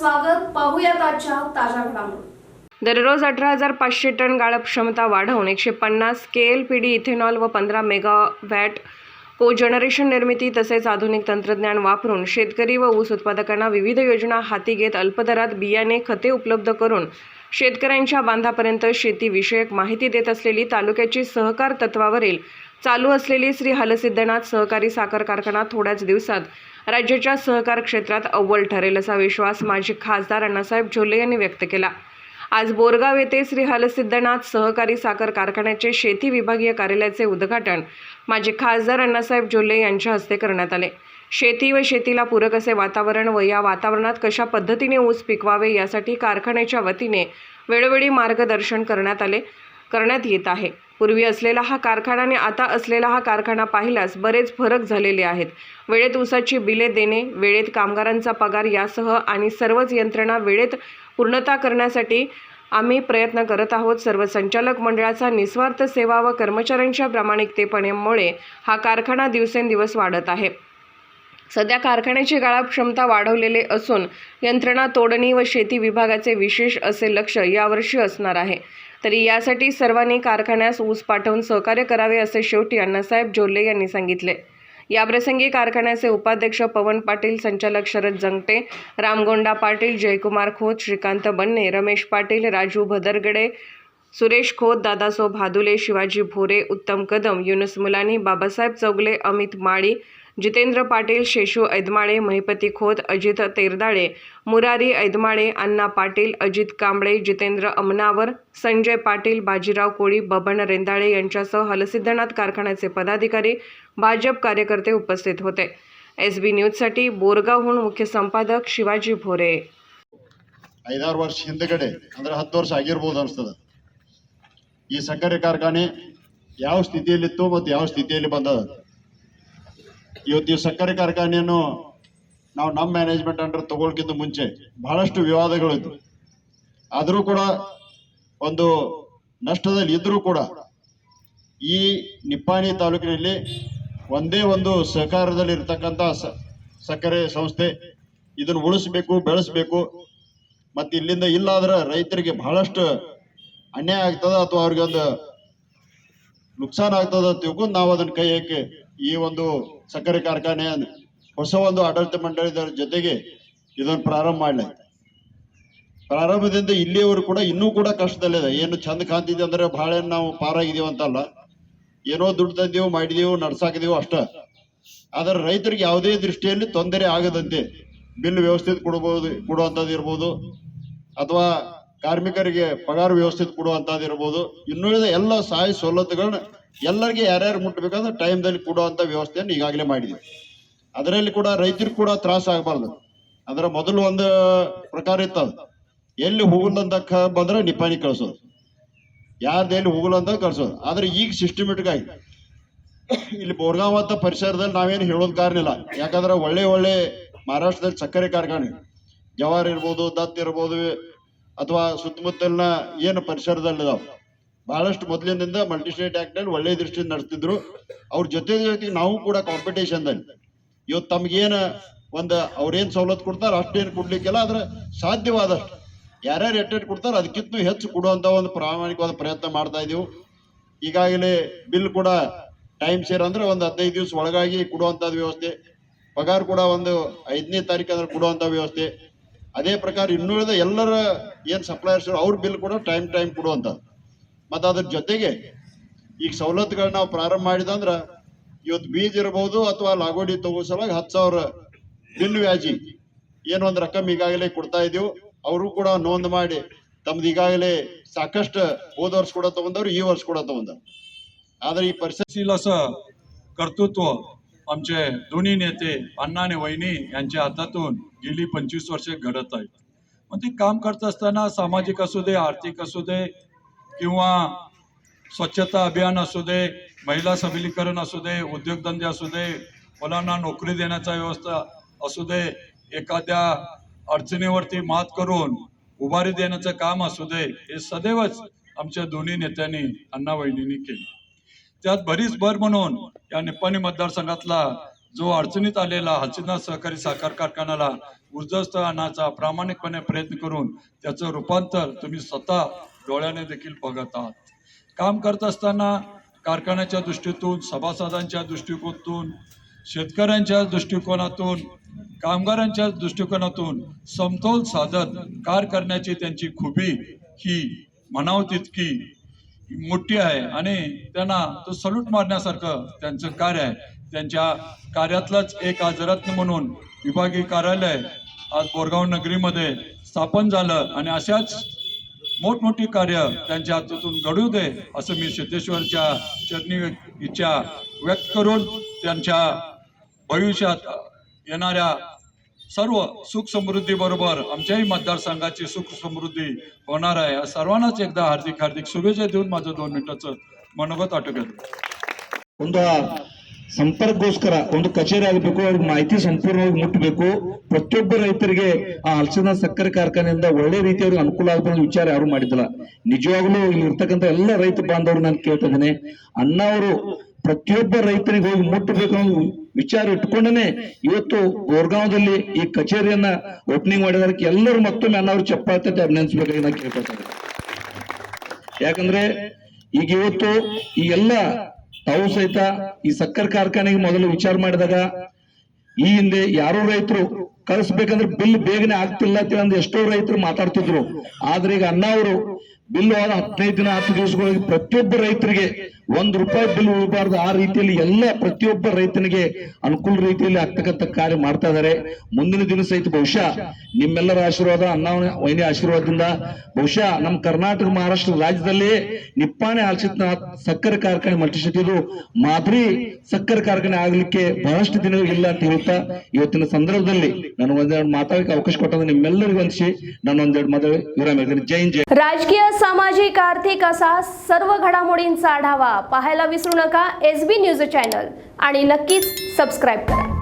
स्वागत. पाहूयात आजच्या ताज्या घडामोडी. दररोज अठरा हजार पाचशे टन गाळप क्षमता वाढवून एकशे पन्नास के एल पी डी इथेनॉल व पंधरा मेगावॅट कोजनरेशन निर्मिती तसेच आधुनिक तंत्रज्ञान वापरून शेतकरी व ऊस उत्पादकांना विविध योजना हाती घेत अल्पदरात बियाणे खते उपलब्ध करून शेतकऱ्यांच्या बांधापर्यंत शेतीविषयक माहिती देत असलेली तालुक्याची सहकार तत्वावरील चालू असलेली श्री हलसिद्धनाथ सहकारी साखर कारखाना थोड्याच दिवसात राज्याच्या सहकार क्षेत्रात अव्वल ठरेल असा विश्वास माजी खासदार अण्णासाहेब झोले यांनी व्यक्त केला. आज बोरगाव येथे श्री हलसिद्धनाथ सहकारी साखर कारखान्याचे शेती विभागीय कार्यालयाचे उद्घाटन माजी खासदार अण्णासाहेब जोल्ले यांच्या हस्ते करण्यात आले. शेती व शेतीला पूरक असे वातावरण व या वातावरणात कशा पद्धतीने ऊस पिकवावे यासाठी कारखान्याच्या वतीने वेळोवेळी मार्गदर्शन करण्यात आले करण्यात येत आहे. पूर्वी असलेला हा कारखाना आणि आता असलेला हा कारखाना पाहिल्यास बरेच फरक झालेले आहेत. वेळेत ऊसाची बिले देणे वेळेत कामगारांचा पगार यासह आणि सर्वच यंत्रणा वेळेत पूर्णता करण्यासाठी आम्ही प्रयत्न करत आहोत. सर्व संचालक मंडळाचा निस्वार्थ सेवा व कर्मचाऱ्यांच्या प्रामाणिकतेपणामुळे हा कारखाना दिवसेंदिवस वाढत आहे. सध्या कारखान्याची गाळप क्षमता वाढवलेले असून यंत्रणा तोडणी व शेती विभागाचे विशेष असे लक्ष यावर्षी असणार आहे. तरी यासाठी सर्वांनी कारखान्यास ऊस पाठवून सहकार्य करावे असे शेवटी अण्णासाहेब जोल्ले यांनी सांगितले. याप्रसंगी कारखान्याचे उपाध्यक्ष पवन पाटील संचालक शरद जंगटे रामगोंडा पाटील जयकुमार खोत श्रीकांत बन्ने रमेश पाटील राजू भदरगडे सुरेश खोत दादासो भादुले शिवाजी भोरे उत्तम कदम युनुस मुलानी बाबासाहेब चौगले अमित माळी जितेंद्र पाटील शेषू ऐदमाळे महिपती खोत अजित तेरदाळे मुरारी ऐदमाळे अण्णा पाटील अजित कांबळे जितेंद्र अमनावर संजय पाटील बाजीराव कोळी बबन रेंदाळे यांच्यासह हलसिद्धनाथ कारखान्याचे पदाधिकारी भाजप कार्यकर्ते उपस्थित होते एस बी न्यूजसाठी बोरगावहून मुख्य संपादक शिवाजी भोरे ಐದಾರು ವರ್ಷ ಹಿಂದಗಡೆ ಅಂದ್ರೆ ಹತ್ತು ವರ್ಷ ಆಗಿರ್ಬೋದು ಅನಿಸ್ತದ ಈ ಸಕ್ಕರೆ ಕಾರ್ಖಾನೆ ಯಾವ ಸ್ಥಿತಿಯಲ್ಲಿತ್ತು ಮತ್ತು ಯಾವ ಸ್ಥಿತಿಯಲ್ಲಿ ಬಂದದ ಇವತ್ತು ಈ ಸಕ್ಕರೆ ಕಾರ್ಖಾನೆಯನ್ನು ನಾವು ನಮ್ಮ ಮ್ಯಾನೇಜ್ಮೆಂಟ್ ಅಂಡರ್ ತಗೊಳ್ಕಿಂತ ಮುಂಚೆ ಬಹಳಷ್ಟು ವಿವಾದಗಳು ಇದ್ವು ಆದರೂ ಕೂಡ ಒಂದು ನಷ್ಟದಲ್ಲಿ ಇದ್ದರೂ ಕೂಡ ಈ ನಿಪ್ಪಾಣಿ ತಾಲೂಕಿನಲ್ಲಿ ಒಂದೇ ಒಂದು ಸಹಕಾರದಲ್ಲಿ ಇರತಕ್ಕಂಥ ಸಕ್ಕರೆ ಸಂಸ್ಥೆ ಇದನ್ನು ಉಳಿಸ್ಬೇಕು, ಬೆಳೆಸ್ಬೇಕು. ಮತ್ತೆ ಇಲ್ಲಿಂದ ಇಲ್ಲಾದ್ರೆ ರೈತರಿಗೆ ಬಹಳಷ್ಟು ಅನ್ಯಾಯ ಆಗ್ತದೆ ಅಥವಾ ಅವ್ರಿಗೆ ಒಂದು ನುಕ್ಸಾನ್ ಆಗ್ತದ ತಿಳ್ಕೊಂಡು ನಾವು ಅದನ್ನ ಕೈ ಹಾಕಿ ಈ ಒಂದು ಸಕ್ಕರೆ ಕಾರ್ಖಾನೆ ಹೊಸ ಒಂದು ಆಡಳಿತ ಮಂಡಳಿದ ಜೊತೆಗೆ ಇದನ್ನು ಪ್ರಾರಂಭ ಮಾಡಲಿ ಪ್ರಾರಂಭದಿಂದ ಇಲ್ಲಿಯವರು ಕೂಡ ಇನ್ನೂ ಕೂಡ ಕಷ್ಟದಲ್ಲಿದೆ. ಏನು ಚಂದ ಕಾಣ್ತಿದೆ ಅಂದ್ರೆ ಬಹಳ ನಾವು ಪಾರಾಗಿದೀವಿ ಅಂತಲ್ಲ. ಏನೋ ದುಡ್ಡು ತಂದೀವು ಮಾಡಿದೀವು ನಡ್ಸಾಕಿದೀವು ಅಷ್ಟ. ಆದ್ರೆ ರೈತರಿಗೆ ಯಾವುದೇ ದೃಷ್ಟಿಯಲ್ಲಿ ತೊಂದರೆ ಆಗದಂತೆ ಬಿಲ್ ವ್ಯವಸ್ಥೆ ಕೊಡಬಹುದು ಕೊಡುವಂಥದ್ದು ಇರ್ಬೋದು. ಅಥವಾ ಕಾರ್ಮಿಕರಿಗೆ ಪಗಾರ ವ್ಯವಸ್ಥಿತ ಕೊಡುವಂಥದ್ದು ಇರ್ಬೋದು. ಇನ್ನುಳಿದ ಎಲ್ಲ ಸಹಾಯ ಸವಲತ್ತುಗಳನ್ನ ಎಲ್ಲರಿಗೆ ಯಾರ್ಯಾರು ಮುಟ್ಟಬೇಕಂದ್ರೆ ಟೈಮ್ದಲ್ಲಿ ಕೊಡುವಂಥ ವ್ಯವಸ್ಥೆಯನ್ನು ಈಗಾಗಲೇ ಮಾಡಿದ್ದೀವಿ ಅದರಲ್ಲಿ ಕೂಡ ರೈತರಿಗೆ ಕೂಡ ತ್ರಾಸ ಆಗಬಾರ್ದು. ಅದರ ಮೊದಲು ಒಂದು ಪ್ರಕಾರ ಇತ್ತದ ಎಲ್ಲಿ ಹೋಗಲಂತ ಬಂದ್ರೆ ನಿಪಾಣಿ ಕಳಿಸೋದು. ಯಾರ್ದು ಎಲ್ಲಿ ಹೋಗಲಂತ ಕಳ್ಸೋದು. ಆದ್ರೆ ಈಗ ಸಿಸ್ಟಮೆಟಿಕ್ ಆಗಿ ಇಲ್ಲಿ ಬೋರ್ಗಾಂವ್ ಅಂತ ಪರಿಸರದಲ್ಲಿ ನಾವೇನು ಹೇಳೋದು ಕಾರಣ ಇಲ್ಲ. ಯಾಕಂದ್ರೆ ಒಳ್ಳೆ ಒಳ್ಳೆ ಮಹಾರಾಷ್ಟ್ರದಲ್ಲಿ ಸಕ್ಕರೆ ಕಾರ್ಖಾನೆ. ಜವಾರ್ ಇರ್ಬೋದು ದತ್ ಇರ್ಬೋದು ಅಥವಾ ಸುತ್ತಮುತ್ತಲಿನ ಏನು ಪರಿಸರದಲ್ಲಿ ಭಾಳಷ್ಟು ಬಹಳಷ್ಟು ಮೊದಲಿನಿಂದ ಮಲ್ಟಿಸ್ಟೇಟ್ ಆಕ್ಟ್ ಅಲ್ಲಿ ಒಳ್ಳೆ ದೃಷ್ಟಿಯಿಂದ ನಡೆಸ್ತಿದ್ರು. ಅವ್ರ ಜೊತೆ ಜೊತೆಗೆ ನಾವು ಕೂಡ ಕಾಂಪಿಟೇಷನ್ದಲ್ಲಿ ಇವತ್ತು ತಮ್ಗೇನ ಒಂದು ಅವ್ರೇನು ಸವಲತ್ತು ಕೊಡ್ತಾರ ಅಷ್ಟೇನು ಕೊಡ್ಲಿಕ್ಕೆಲ್ಲ, ಆದ್ರೆ ಸಾಧ್ಯವಾದಷ್ಟು. ಯಾರ್ಯಾರು ಎಟ್ಟೆಟ್ ಕೊಡ್ತಾರ ಅದಕ್ಕಿಂತ ಹೆಚ್ಚು ಕೊಡುವಂತ ಒಂದು ಪ್ರಾಮಾಣಿಕವಾದ ಪ್ರಯತ್ನ ಮಾಡ್ತಾ ಇದೀವಿ. ಈಗಾಗಲೇ ಬಿಲ್ ಕೂಡ ಟೈಮ್ ಸೇರ್ ಅಂದ್ರೆ ಒಂದು ಹದಿನೈದು ದಿವಸ ಒಳಗಾಗಿ ಕೊಡುವಂಥದ್ದು ವ್ಯವಸ್ಥೆ. ಪಗಾರ ಕೂಡ ಒಂದು ಐದನೇ ತಾರೀಕು ಅಂದ್ರೆ ಕೊಡುವಂತ ವ್ಯವಸ್ಥೆ. ಅದೇ ಪ್ರಕಾರ ಇನ್ನುಳಿದ ಎಲ್ಲರ ಏನು ಸಪ್ಲೈಯರ್ಸ್ ಅವ್ರ ಬಿಲ್ ಕೂಡ ಟೈಮ್ ಟೈಮ್ ಕೊಡುವಂಥದ್ದು ಮತ್ತು ಅದ್ರ ಜೊತೆಗೆ ಈಗ ಸವಲತ್ತುಗಳನ್ನ ನಾವು ಪ್ರಾರಂಭ ಮಾಡಿದಂದ್ರೆ ಇವತ್ತು ಬೀಜ ಇರ್ಬೋದು ಅಥವಾ ಲಾಗೋಡಿ ತಗೋ ಸಲುವಾಗಿ ಹತ್ತು ಸಾವಿರ ಬಿಲ್ ವ್ಯಾಜಿ ಏನೊಂದು ರಕಮ್ ಈಗಾಗಲೇ ಕೊಡ್ತಾ ಇದೀವಿ. ಅವರು ಕೂಡ ನೋಂದ್ ಮಾಡಿ ತಮ್ದು ಈಗಾಗಲೇ ಸಾಕಷ್ಟು ಹೋದ ವರ್ಷ ಕೂಡ ತಗೊಂಡವ್ರು ಈ ವರ್ಷ ಕೂಡ ತಗೊಂಡವ್ರು. ಆದ್ರೆ ಈ ಪರಿಸ್ಥಿತಿ ಕರ್ತೃತ್ವ आमचे दोन्ही नेते अण्णा आणि वहिनी यांच्या हातातून गेली पंचवीस वर्षे घडत आहेत. मग ते काम करत असताना सामाजिक असू दे आर्थिक असू दे किंवा स्वच्छता अभियान असू दे महिला सबलीकरण असू दे उद्योगधंदे असू दे मुलांना नोकरी देण्याचा व्यवस्था असू दे एखाद्या अडचणीवरती मात करून उभारी देण्याचं काम असू दे हे सदैवच आमच्या दोन्ही नेत्यांनी अण्णा वहिनींनी केले. त्यात बरीच भर म्हणून या निप्पाणी मतदारसंघातला जो अडचणीत आलेला हलसिद्धार्थ सहकारी साखर कारखान्याला उर्ध्वस्त आणण्याचा प्रामाणिकपणे प्रयत्न करून त्याचं रूपांतर तुम्ही स्वतः डोळ्याने देखील बघत आहात. काम करत असताना कारखान्याच्या दृष्टीतून सभासदांच्या दृष्टिकोनातून शेतकऱ्यांच्या दृष्टिकोनातून कामगारांच्या दृष्टिकोनातून समतोल साधत कार करण्याची त्यांची खुबी ही म्हणावं तितकी मोठी आहे आणि त्यांना तो सल्यूट मारण्यासारखं त्यांचं कार्य आहे. त्यांच्या कार्यातलंच एक आज रत्न म्हणून विभागीय कार्यालय आज बोरगाव नगरीमध्ये स्थापन झालं आणि अशाच मोठमोठी कार्य त्यांच्या हातून घडू दे असं मी सिद्धेश्वरच्या चरणी इच्छा व्यक्त करून त्यांच्या भविष्यात येणाऱ्या सर्व सुख समृद्धी बरोबर आमच्याही मतदारसंघाची सुख समृद्धी होणार आहे या सर्वांनाच एकदा हार्दिक हार्दिक शुभेच्छा देऊन माझं दोन मिनिटाचं मनोगत आटोक्यात ಒಂದು ಸಂಪರ್ಕಗೋಸ್ಕರ ಒಂದು ಕಚೇರಿ ಆಗಬೇಕು ಅವ್ರಿಗೆ ಮಾಹಿತಿ ಸಂಪೂರ್ಣವಾಗಿ ಮುಟ್ಟಬೇಕು ಪ್ರತಿಯೊಬ್ಬ ರೈತರಿಗೆ ಆ ಹಲಸಿನ ಸಕ್ಕರೆ ಕಾರ್ಖಾನೆಯಿಂದ ಒಳ್ಳೆ ರೀತಿ ಅವ್ರಿಗೆ ಅನುಕೂಲ ಆಗಬೇಕು ವಿಚಾರ ಯಾರು ಮಾಡಿದಿಲ್ಲ ನಿಜವಾಗ್ಲೂ ಇಲ್ಲಿ ಇರ್ತಕ್ಕಂಥ ಎಲ್ಲ ರೈತ ಬಾಂಧವರು ನಾನು ಕೇಳ್ತಾ ಇದ್ದೇನೆ ಅಣ್ಣ ಅವರು ಪ್ರತಿಯೊಬ್ಬ ರೈತನಿಗೆ ಹೋಗಿ ಮುಟ್ಟಬೇಕು ಅನ್ನೋ ವಿಚಾರ ಇಟ್ಕೊಂಡನೆ ಇವತ್ತು ಗೋರ್ಗಾಂವದಲ್ಲಿ ಈ ಕಚೇರಿಯನ್ನ ಓಪನಿಂಗ್ ಮಾಡಿದಾರಕ್ಕೆ ಎಲ್ಲರೂ ಮತ್ತೊಮ್ಮೆ ಅನ್ನವ್ರು ಚಪ್ಪಾಳೆ ಅಭಿನಂದಿಸಬೇಕಾಗಿ ನಾನು ಕೇಳ್ಕೊತಾರೆ ಯಾಕಂದ್ರೆ ಈಗ ಇವತ್ತು ಈ ಎಲ್ಲ ತಾವು ಸಹಿತ ಈ ಸಕ್ಕರೆ ಕಾರ್ಖಾನೆಗೆ ಮೊದಲು ವಿಚಾರ ಮಾಡಿದಾಗ ಈ ಹಿಂದೆ ಯಾರೋ ರೈತರು ಕಳಿಸ್ಬೇಕಂದ್ರೆ ಬಿಲ್ ಬೇಗನೆ ಆಗ್ತಿಲ್ಲ ಅಂತ ಎಷ್ಟೋ ರೈತರು ಮಾತಾಡ್ತಿದ್ರು. ಆದ್ರೆ ಈಗ ಅಣ್ಣ ಅವರು ಬಿಲ್ ಆದ ಹದಿನೈದು ದಿನ ಹತ್ತು ದಿವಸಗಳಿಗೆ ಪ್ರತಿಯೊಬ್ಬ ರೈತರಿಗೆ ಒಂದ್ ರೂಪಾಯಿ ಬಿಲ್ ಉಳಬಾರ್ದು ಆ ರೀತಿಯಲ್ಲಿ ಎಲ್ಲ ಪ್ರತಿಯೊಬ್ಬ ರೈತನಿಗೆ ಅನುಕೂಲ ರೀತಿಯಲ್ಲಿ ಆಗ್ತಕ್ಕಂಥ ಕಾರ್ಯ ಮಾಡ್ತಾ ಇದಾರೆ ಮುಂದಿನ ದಿನ ಸಹಿತ ಬಹುಶಃ ನಿಮ್ಮೆಲ್ಲರ ಆಶೀರ್ವಾದ ಅಣ್ಣ ವೈನಿ ಆಶೀರ್ವಾದದಿಂದ ಬಹುಶಃ ನಮ್ಮ ಕರ್ನಾಟಕ ಮಹಾರಾಷ್ಟ್ರ ರಾಜ್ಯದಲ್ಲೇ ನಿಪ್ಪಾಣಿ ಆಲ್ಸಿದ್ನ ಸಕ್ಕರೆ ಕಾರ್ಖಾನೆ ಮಲ್ಟಿಸಿದ್ದು ಮಾದರಿ ಸಕ್ಕರೆ ಕಾರ್ಖಾನೆ ಆಗ್ಲಿಕ್ಕೆ ಬಹಳಷ್ಟು ದಿನಗಳು ಇಲ್ಲ ಅಂತ ಹೇಳ್ತಾ ಇವತ್ತಿನ ಸಂದರ್ಭದಲ್ಲಿ ನಾನು ಒಂದೆರಡು ಮಾತಾಡಕ್ಕೆ ಅವಕಾಶ ಕೊಟ್ಟಂದ್ರೆ ನಿಮ್ಮೆಲ್ಲರಿಗೂ ವಂದಿಸಿ ನಾನು ಒಂದೆರಡು ಮಾತಾಡಿ ವಿರಾಮ ಹೇಳ್ತೀನಿ ಜೈ ಹಿಂದ್, ಜೈ राजकीय सामाजिक आर्थिक असा सर्व घडामोडींचा आढावा पाहायला विसरू नका. एस बी न्यूज चॅनल आणि नक्कीच सबस्क्राईब करा.